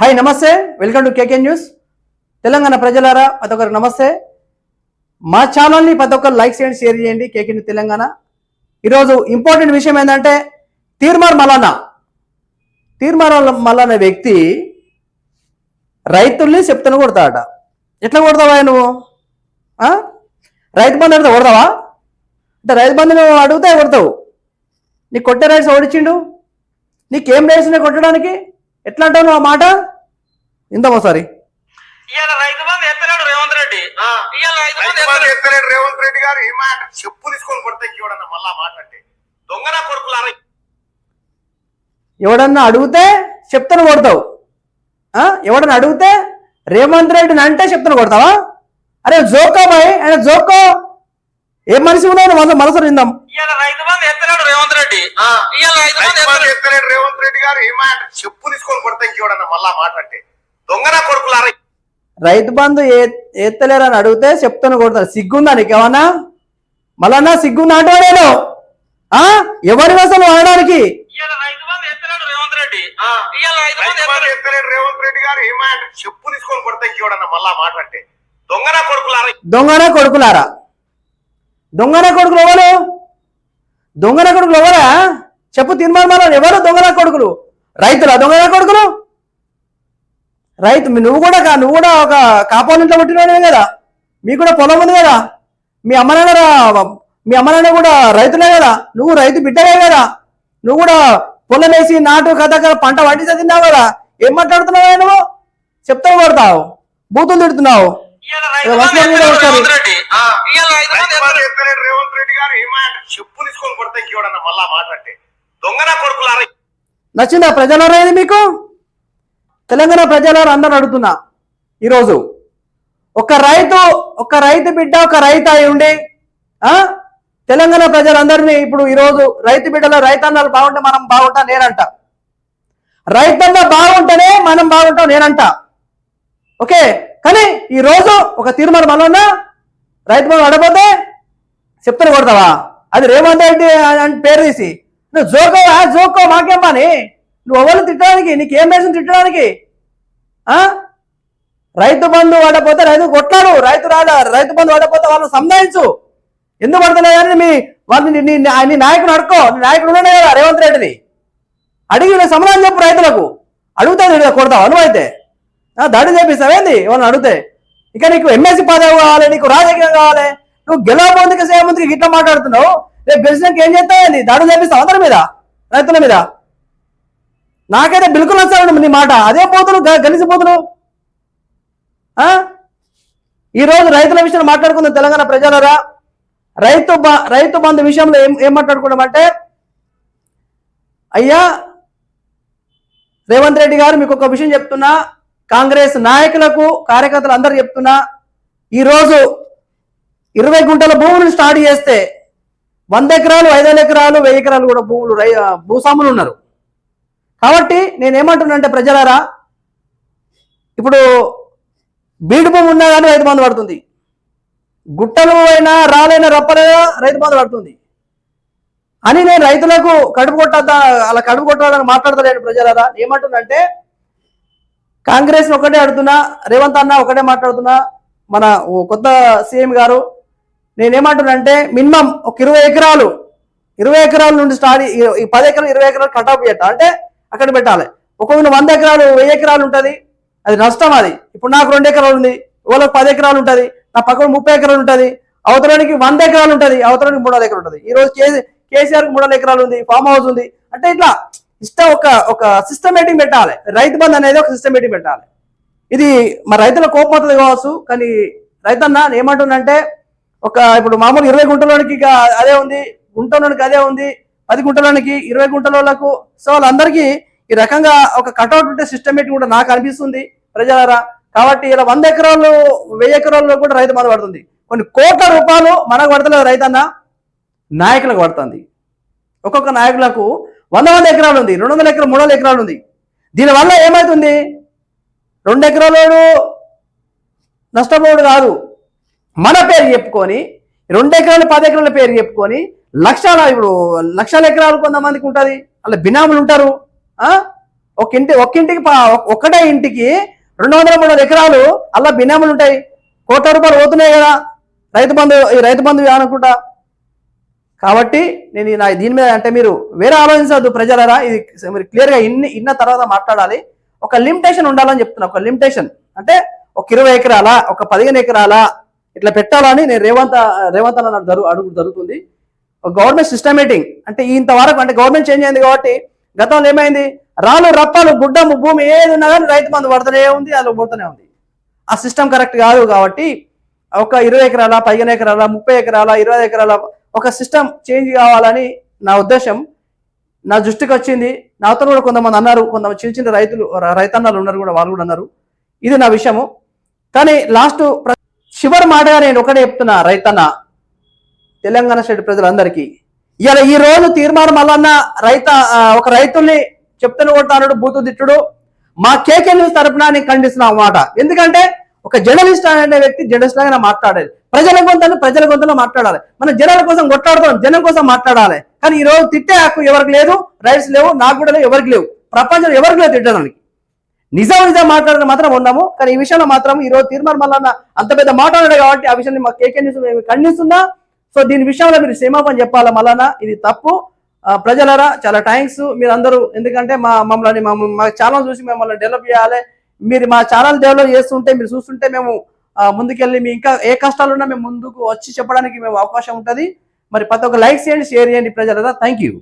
Hi నమస్తే. Welcome to KK news Telangana ప్రజలారా ప్రతి ఒక్కరికి నమస్తే. మా ఛానల్ని ప్రతి ఒక్కరు లైక్ చేయండి షేర్ చేయండి. KK news Telangana. ఈరోజు ఇంపార్టెంట్ విషయం ఏంటంటే తీర్మార్ మలాన తీర్మార్ మలాన వ్యక్తి రైతుల్ని చెప్తాను కొడతాడట. ఎట్లా కొడతావా నువ్వు? రైతు బంధు అడితే కొడతావా? అంటే రైతు బంధుని అడిగితే కొడతావు. నీకు కొట్టే రైట్స్ ఓడిచ్చిండు నీకేం రైట్స్ ఉన్నాయి కొట్టడానికి? ఎట్లా అంటావు నువ్వు ఆ మాట? ఇందాం ఒకసారి ఇవాళ రైతు బంధు ఎత్తలేడు రేవంత్ రెడ్డి. ఇవాళ రైతు బంధు ఎత్తలేడు. ఎత్తలేడు రేవంత్ రెడ్డి గారు ఈ మాట చెప్పు తీసుకొని కొడితే ఇవ్వడన్న మళ్ళా మాట అంటే. దొంగన కొడుకులారా ఎవడన్నా అడిగితే చెప్తాను కొడతావు. ఆ? ఎవడన్నా అడిగితే రేవంత్ రెడ్డిని అంటే చెప్తాను కొడతావా? అరే జోకో బాయ్ ఆయన జోకో. ఏం మనిషి ఉన్నావు మనసు మనసు విందాం. ఇవాళ రైతు బంధు ఎత్తలేడు రేవంత్ రెడ్డి. ఇవాళ రైతు బంధు రైతు బంధు ఎత్తలేడు. ఎత్తలేడు రేవంత్ రెడ్డి గారు. చెప్పు తీసుకొని కొడితే ఇవ్వడన్న మళ్ళా మాట అంటే. దొంగన కొడుకులారా రైతు బంధు ఎత్తలేరని అడిగితే చెప్తాను కొడతాను. సిగ్గుందా నీకేమన్నా మళ్ళా సిగ్గుందా అంటే నేను ఆ? ఎవరి అసలు మాట చెప్పు తీసుకొని కొడితే ఇవ్వడన్న మళ్ళా మాట అంటే. దొంగన కొడుకులారా దొంగన కొడుకులారా? దొంగన కొడుకులు ఎవరు? దొంగన కొడుకులు ఎవరా? చెప్పు తీర్మానం ఎవరు దొంగన కొడుకులు? రైతులా దొంగన కొడుకులు? రైతు మీ- నువ్వు కూడా కా- నువ్వు కూడా ఒక కాపాలు ఇంట్లో పుట్టినవాడివే కదా? మీకు కూడా పొలం ఉంది కదా? మీ అమ్మ నాన్న రా- మీ అమ్మ నాన్న కూడా రైతులే కదా? నువ్వు రైతు బిడ్డలే కదా? నువ్వు కూడా పొలం వేసి నాటు కథ పంట వండి కదా? ఏం మాట్లాడుతున్నావు నువ్వు? చెప్తావు కొడతావు. బూతులు తిడుతున్నావు. రేవంత్ రెడ్డి. గారు చెప్పు తీసుకొని కొడితే మళ్ళా దొంగన కొడుకులారా? నచ్చిందా ప్రజలారా ఇది మీకు? తెలంగాణ ప్రజలారా? అందరూ అడుగుతున్నా. ఈరోజు ఒక రైతు ఒక రైతు బిడ్డ ఒక రైతు అయి ఉండి ఆ? తెలంగాణ ప్రజలందరినీ ఇప్పుడు ఈరోజు రైతు బిడ్డలు రైతన్నలు బాగుంటే మనం బాగుంటాం నేనంట. రైతన్న బాగుంటేనే మనం బాగుంటాం నేనంట. ఓకే? కానీ ఈ రోజు ఒక తీర్మానం వలన రైతు మనం అడగపోతే చెప్తాను కొడతావా? అది రేవంత్ రెడ్డి అని పేరు తీసి. నువ్వు జోకో జోకో మాకేం పని? నువ్వు ఎవరిని తిట్టడానికి నీకు ఏం వేసింది తిట్టడానికి? రైతు బంధు వాడపోతే రైతు కొట్లాడు రైతు రాడ రైతు బంధు వాడపోతే వాళ్ళని సంధాయించు ఎందుకు పడుతున్నాయని మీ వాళ్ళని నీ- నీ నాయకుడు అడుకో నీ నాయకుడు ఉన్నాడు కదా రేవంత్ రెడ్డిని. అడిగి వీళ్ళకి సమాధానం చెప్పు రైతులకు. అడుగుతాను కొడతావు? నువ్వు అయితే దాడి చేపిస్తావేంది ఎవరిని అడిగితే? ఇక నీకు ఎమ్మెల్సీ పదవి కావాలి నీకు రాజకీయం కావాలి నువ్వు గెలవబోతుకి సేమందికి ఇట్లా మాట్లాడుతున్నావు. రేపు గెలిచినాక ఏం చేస్తావేంది దాడి చేపిస్తావు అందరి మీద? రైతుల మీద? నాకైతే బిల్కుల్ నచ్చాలండి నీ మాట. అదే పోతులు గెలిచిపోతులు ఆ? ఈ రోజు రైతుల విషయంలో మాట్లాడుకుందాం తెలంగాణ ప్రజలరా. రైతు బ- రైతు బంధు విషయంలో ఏం ఏం మాట్లాడుకున్నామంటే అయ్యా రేవంత్ రెడ్డి గారు మీకు ఒక విషయం చెప్తున్నా. కాంగ్రెస్ నాయకులకు కార్యకర్తలు అందరు చెప్తున్నా ఈరోజు ఇరవై గుంటల భూములు స్టార్ట్ చేస్తే వంద ఎకరాలు ఐదు వేల ఎకరాలు వెయ్యి ఎకరాలు కూడా భూములు రై భూస్వాములు ఉన్నారు. కాబట్టి నేను ఏమంటున్నానంటే ప్రజలారా ఇప్పుడు బీడు భూమి ఉన్నా కానీ రైతు బంధు పడుతుంది. గుట్టలు అయినా రాలైనా రప్పలైనా రైతు బంధు పడుతుంది. అని నేను రైతులకు కడుపు కొట్టద్దా అలా కడుపు కొట్టాలని మాట్లాడతలేను ప్రజలారా. ఏమంటుందంటే కాంగ్రెస్ ఒకటే అడుగుతున్నా రేవంత్ అన్న ఒకటే మాట్లాడుతున్నా మన కొత్త సీఎం గారు నేనేమంటున్నానంటే మినిమం ఒక ఇరవై ఎకరాలు ఇరవై ఎకరాల నుండి స్టార్ట్ ఈ- పది ఎకరాలు ఇరవై ఎకరాలు కటాఫ్ పెట్టాలి అంటే అక్కడ పెట్టాలి. ఒక్కొక్క వంద ఎకరాలు వెయ్యి ఎకరాలు ఉంటుంది. అది నష్టం అది. ఇప్పుడు నాకు రెండు ఎకరాలు ఉంది వాళ్ళకి పది ఎకరాలు ఉంటుంది నా పక్కన ముప్పై ఎకరాలు ఉంటుంది అవతరానికి వంద ఎకరాలు ఉంటుంది అవతరానికి మూడు ఎకరాలు ఉంటుంది. ఈ రోజు కేసీ మూడు ఎకరాలు ఉంది ఫామ్ హౌస్ ఉంది. అంటే ఇట్లా ఇష్టం ఒక ఒక సిస్టమేటిక్ పెట్టాలి. రైతు బంధు అనేది ఒక సిస్టమేటిక్ పెట్టాలి. ఇది మా రైతుల కోపం కావచ్చు కానీ రైతన్న ఏమంటుందంటే ఒక ఇప్పుడు మామూలు ఇరవై గుంటలోనికి ఇక అదే ఉంది గుంటలోనికి అదే ఉంది పది గుంటలోనికి ఇరవై గుంటలకు సో వాళ్ళందరికీ ఈ రకంగా ఒక కటౌట్ ఉంటే సిస్టమేటిక్ కూడా నాకు అనిపిస్తుంది ప్రజలారా. కాబట్టి ఇలా వంద ఎకరాలు వెయ్యి ఎకరాల్లో కూడా రైతు బంద్ పడుతుంది. కొన్ని కోట్ల రూపాయలు మనకు పడతలేదు రైతన్న. నాయకులకు పడుతుంది. ఒక్కొక్క నాయకులకు వంద వంద ఎకరాలు ఉంది రెండు వందల ఎకరాలు మూడు వందల ఎకరాలు ఉంది దీనివల్ల ఏమవుతుంది రెండు ఎకరాలు నష్టపోడు కాదు. మన పేరు చెప్పుకొని రెండు ఎకరాలు పది ఎకరాల పేరు చెప్పుకొని లక్షల ఇప్పుడు లక్షల ఎకరాలు కొంతమందికి ఉంటుంది. అలా బినాములు ఉంటారు. ఒక ఇంటి ఒక ఇంటికి ప- ఒక్కటే ఇంటికి రెండు వందల మూడు వందల ఎకరాలు అలా బినాములు ఉంటాయి. కోట్ల రూపాయలు పోతున్నాయి కదా. రైతు బంధు ఈ రైతు బంధు అనుకుంటా. కాబట్టి నేను నా దీని మీద అంటే మీరు వేరే ఆలోచించద్దు ప్రజలరా. ఇది మీరు క్లియర్గా ఇన్ని ఇన్న తర్వాత మాట్లాడాలి. ఒక లిమిటేషన్ ఉండాలని చెప్తున్నా. ఒక లిమిటేషన్. అంటే ఒక ఇరవై ఎకరాల ఒక పదిహేను ఎకరాల ఇట్లా పెట్టాలని నేను రేవంత్ రేవంత్ అన్న జరుగు అడుగు జరుగుతుంది. ఒక గవర్నమెంట్ సిస్టమేటింగ్ అంటే ఇంతవరకు అంటే గవర్నమెంట్ చేంజ్ అయింది కాబట్టి గతంలో ఏమైంది? రాళ్ళు రప్పాలు గుడ్డము భూమి ఏది ఉన్నా కానీ రైతు మందు పడుతూనే ఉంది అది పడుతూనే ఉంది. ఆ సిస్టమ్ కరెక్ట్ కాదు కాబట్టి ఒక ఇరవై ఎకరాల పదిహేను ఎకరాల ముప్పై ఎకరాల ఇరవై ఎకరాల ఒక సిస్టమ్ చేంజ్ కావాలని నా ఉద్దేశం నా దృష్టికి వచ్చింది. నాతో కూడా కొంతమంది అన్నారు కొంతమంది చిన్న చిన్న రైతులు రైతన్నలు ఉన్నారు కూడా వాళ్ళు కూడా అన్నారు. ఇది నా విషయము. కానీ లాస్ట్ చివరి మాటగా నేను ఒకటే చెప్తున్నా రైతన్న తెలంగాణ స్టేట్ ప్రజలందరికీ. ఇలా ఈ రోజు తీర్మానం మల్లన్న రైత ఒక రైతుల్ని చెప్తున్న కొట్టాడు బూతు తిట్టుడు. మా కేకే న్యూస్ తరపున నేను ఖండిస్తున్నా అన్నమాట. ఎందుకంటే ఒక జర్నలిస్ట్ అనే వ్యక్తి జర్నలిస్ట్ లాగా మాట్లాడాలి. ప్రజల గొంతులు ప్రజల గొంతులో మాట్లాడాలి. మన జనాల కోసం కొట్లాడుతాం జనం కోసం మాట్లాడాలి. కానీ ఈ రోజు తిట్టే హక్కు ఎవరికి లేదు రైట్స్ లేవు నాకు కూడా లేవు ఎవరికి లేవు. ప్రపంచం ఎవరికి లేదు తిట్టడానికి? నిజం నిజం మాట్లాడిన మాత్రం ఉన్నాము. కానీ ఈ విషయంలో మాత్రం ఈ రోజు తీర్మానం మల్లన్న అంత పెద్ద మాట్లాడాడు కాబట్టి ఆ విషయాన్ని మా కేకే న్యూస్ మేము ఖండిస్తున్నా. సో దీని విషయంలో మీరు క్షమాపణ చెప్పాలా మళ్ళా ఇది తప్పు. ప్రజలరా చాలా థ్యాంక్స్ మీరు అందరూ ఎందుకంటే మా మమ్మల్ని మా ఛానల్ చూసి మిమ్మల్ని డెవలప్ చేయాలి. మీరు మా ఛానల్ డెవలప్ చేస్తుంటే మీరు చూస్తుంటే మేము ముందుకెళ్ళి మీ ఇంకా ఏ కష్టాలు ఉన్నా మేము ముందుకు వచ్చి చెప్పడానికి మేము అవకాశం ఉంటుంది. మరి ప్రతి ఒక్క లైక్ చేయండి షేర్ చేయండి ప్రజలరా థ్యాంక్ యూ